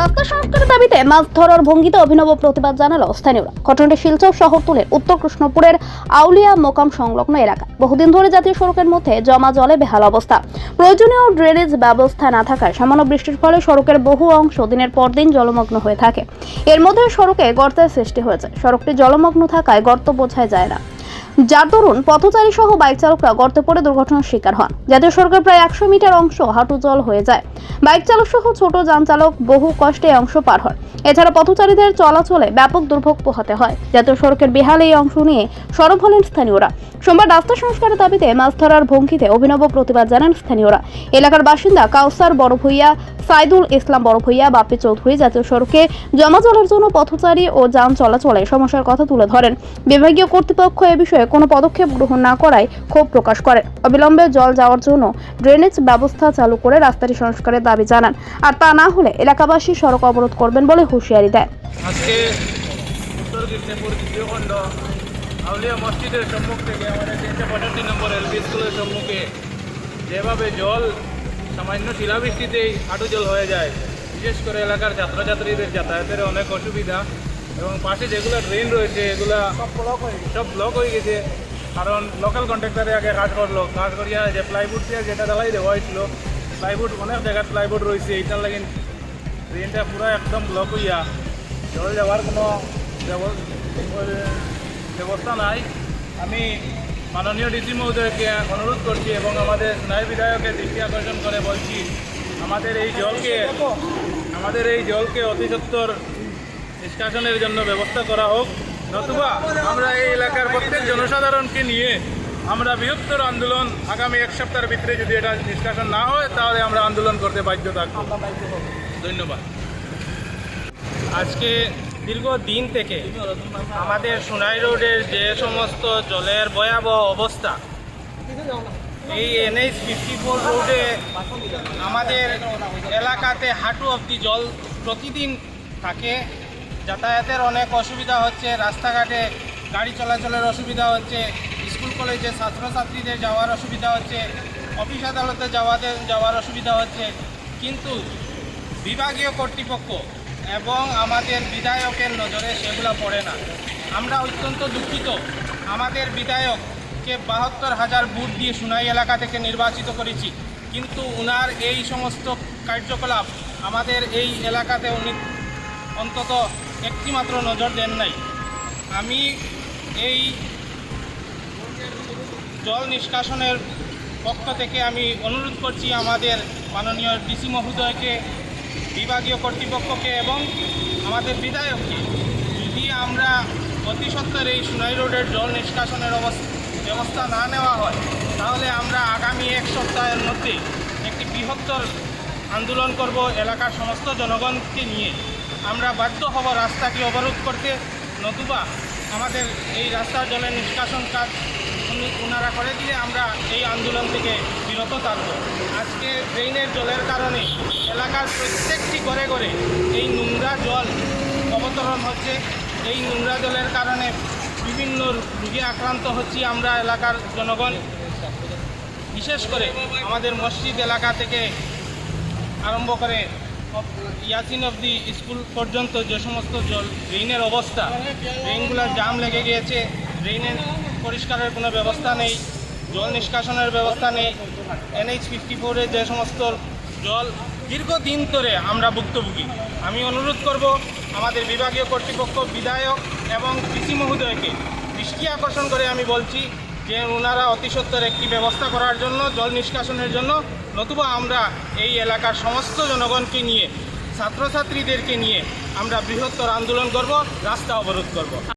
রাস্তা সংস্কারের দাবিতে মাছ ধরার ভঙ্গিতে অভিনব প্রতিবাদ জানালো স্থানীয়রা। ঘটনাটি শিলচর শহরতলির উত্তর কৃষ্ণপুরের আউলিয়া মোকাম সংলগ্ন এলাকা। বহুদিন ধরে জাতীয় সড়কের মধ্যে জমা জলে বেহাল অবস্থা। প্রয়োজনীয় ড্রেনেজ ব্যবস্থা না থাকায় সামান্য বৃষ্টির ফলে সড়কের বহু অংশ দিনের পর দিন জলমগ্ন হয়ে থাকে। এর মধ্যে সড়কে গর্তের সৃষ্টি হয়েছে। সড়কটি জলমগ্ন থাকায় গর্ত বোঝাই যায় না। যার দরুন পথচারী সহ বাইক চালকরা গর্তে পড়ে দুর্ঘটনার শিকার হন। জাতীয় সড়কের প্রায় একশো মিটার অংশ হাঁটু জল হয়ে যায়। বাইক চালক সহ ছোট যান চালক বহু কষ্টে অংশ পার হন। এছাড়া পথচারীদের চলাচলে ব্যাপক দুর্ভোগ পোহাতে হয়। জাতীয় সড়কের বেহাল এই অংশ নিয়ে সরব হলেন স্থানীয়রা। সোমবার রাস্তা সংস্কারের দাবিতে মাছ ধরার ভঙ্গিতে অভিনব প্রতিবাদ জানান স্থানীয়রা। এলাকার বাসিন্দা কাউসার বড় ভূঁইয়া সাইদুল ইসলাম বড় ভূঁইয়া বাপ্পি চৌধুরী জাতীয় সড়কে জমা জলের জন্য পথচারী ও যান চলাচলে সমস্যার কথা তুলে ধরেন। বিভাগীয় কর্তৃপক্ষ এ বিষয়ে কোনো পদক্ষেপ গ্রহণ না করায় ক্ষোভ প্রকাশ করেন। অবিলম্বে জল যাওয়ার জন্য ড্রেনেজ ব্যবস্থা চালু করে রাস্তাটি সংস্কারের দাবি জানান। আর তা না হলে এলাকাবাসী সড়ক অবরোধ করবেন বলে হুঁশিয়ারি সম্মুখে যেভাবে জল, সামান্য শিলাবৃষ্টিতেই হাঁটু জল হয়ে যায়, বিশেষ করে এলাকার ছাত্রছাত্রীদের যাতায়াতের অনেক অসুবিধা। এবং পাশে যেগুলো ড্রেন রয়েছে এগুলা সব ব্লক হয়ে গেছে। কারণ লোকাল কন্ট্রাক্টারে আগে কাজ করল। কাজ করিয়া যে প্লাইউড দিয়ে যেটা ঢালাই দেওয়া হয়েছিল প্লাইউড অনেক জায়গায় প্লাইউড রয়েছে। এইটার লাগে ট্রেনটা পুরো একদম ব্লক হইয়া জল যাওয়ার কোনো ব্যবস্থা নাই। আমি মাননীয় ডিসি মহোদয়কে অনুরোধ করছি এবং আমাদের ন্যায় বিধায়কের দৃষ্টি আকর্ষণ করে বলছি আমাদের এই জলকে আমাদের এই জলকে অতি নিষ্কাশনের জন্য ব্যবস্থা করা হোক। নতুবা আমরা এই এলাকার প্রত্যেক জনসাধারণকে নিয়ে আমরা বৃহত্তর আন্দোলন আগামী এক সপ্তাহের ভিতরে যদি এটা নিষ্কাশন না হয়, তাহলে আমরা আন্দোলন করতে বাধ্য থাকব। ধন্যবাদ। আজকে দীর্ঘ দিন থেকে আমাদের সোনাই রোডের যে সমস্ত জলের ভয়াবহ অবস্থা, এই এনএইচ ফিফটি ফোর রোডে আমাদের এলাকাতে হাঁটু অবধি জল প্রতিদিন থাকে। যাতায়াতের অনেক অসুবিধা হচ্ছে, রাস্তাঘাটে গাড়ি চলাচলের অসুবিধা হচ্ছে, স্কুল কলেজে ছাত্রছাত্রীদের যাওয়ার অসুবিধা হচ্ছে, অফিস আদালতে যাওয়াদের যাওয়ার অসুবিধা হচ্ছে। কিন্তু বিভাগীয় কর্তৃপক্ষ এবং আমাদের বিধায়কের নজরে সেগুলো পড়ে না। আমরা অত্যন্ত দুঃখিত। আমাদের বিধায়ককে বাহাত্তর হাজার ভোট দিয়ে সুনাই এলাকা থেকে নির্বাচিত করেছি। কিন্তু উনার এই সমস্ত কার্যকলাপ আমাদের এই এলাকাতে উনি অন্তত একটিমাত্র নজর দেন নাই। আমি এই জল নিষ্কাশনের পক্ষ থেকে আমি অনুরোধ করছি আমাদের মাননীয় ডিসি মহোদয়কে, বিভাগীয় কর্তৃপক্ষকে এবং আমাদের বিধায়ককে, যদি আমরা অতি সত্বর এই সুনাই রোডের জল নিষ্কাশনের ব্যবস্থা না নেওয়া হয়, তাহলে আমরা আগামী এক সপ্তাহের মধ্যে একটি বৃহত্তর আন্দোলন করব এলাকার সমস্ত জনগণকে নিয়ে। আমরা বাধ্য হব রাস্তাটি অবরোধ করতে। নতুবা আমাদের এই রাস্তা জলের নিষ্কাশন কাজ ওনারা করে দিলে আমরা এই আন্দোলন থেকে বিরত থাকব। আজকে ড্রেনের জলের কারণে এলাকার প্রত্যেকটি ঘরে ঘরে এই নোংরা জল অবতরণ হচ্ছে। এই নোংরা জলের কারণে বিভিন্ন রোগে আক্রান্ত হচ্ছি আমরা এলাকার জনগণ। বিশেষ করে আমাদের মসজিদ এলাকা থেকে আরম্ভ করে ইয়াসিন অবধি স্কুল পর্যন্ত যে সমস্ত জল, ড্রেনের অবস্থা, ড্রেনগুলো জাম লেগে গিয়েছে, ড্রেনের পরিষ্কারের কোনো ব্যবস্থা নেই, জল নিষ্কাশনের ব্যবস্থা নেই। এনএইচ ফিফটি ফোরে যে সমস্ত জল দীর্ঘদিন ধরে আমরা ভুক্তভোগী। আমি অনুরোধ করব আমাদের বিভাগীয় কর্তৃপক্ষ, বিধায়ক এবং কৃষি মহোদয়কে দৃষ্টি আকর্ষণ করে আমি বলছি যে ওনারা অতিসত্বর একটি ব্যবস্থা করার জন্য, জল নিষ্কাশনের জন্য, নতুবা আমরা এই এলাকার সমস্ত জনগণকে নিয়ে, ছাত্রছাত্রীদেরকে নিয়ে আমরা বৃহত্তর আন্দোলন করব, রাস্তা অবরোধ করব।